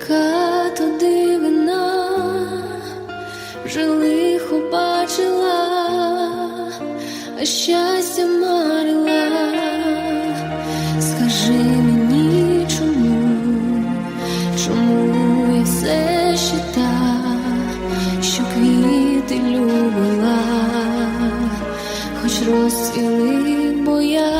яка то дивина, вже лихо бачила, а щастя марила, скажи мені, чому, чому я все ще та, що квіти любила, хоч розцвіли боя.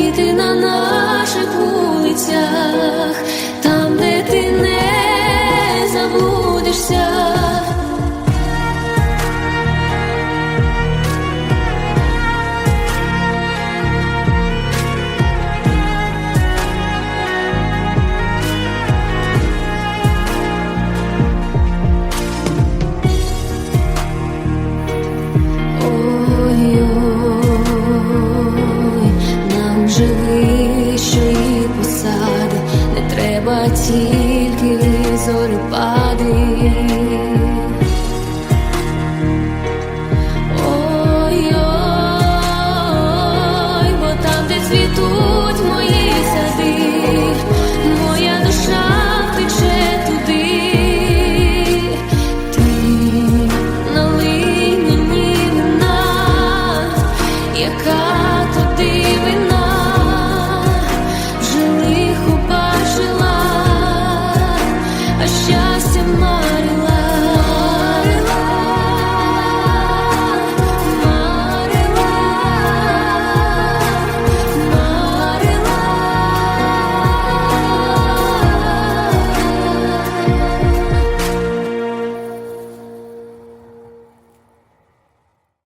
квіти на наших вулицях, там, де ти. Sil ki zor par.